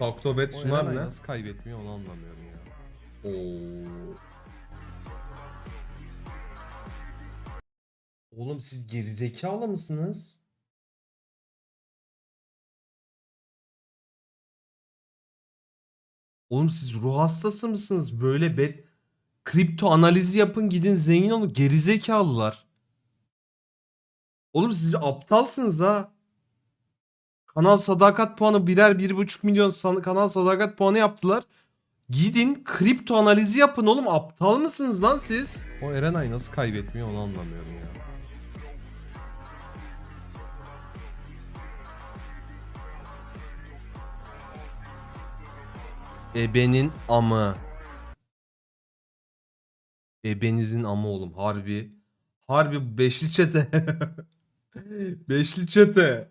Faktobet O sunar ne? nasıl kaybetmiyor onu anlamıyorum ya. Oo. Oğlum siz gerizekalı mısınız? Oğlum siz ruh hastası mısınız? Böyle bet kripto analizi yapın gidin zengin olun gerizekalılar. Oğlum siz aptalsınız ha. Kanal sadakat puanı birer bir buçuk milyon san- kanal sadakat puanı yaptılar. Gidin kripto analizi yapın oğlum aptal mısınız lan siz? O Erenay nasıl kaybetmiyor onu anlamıyorum ya. Ebenin amı. Ebenizin amı oğlum harbi. Harbi beşli çete. beşli çete.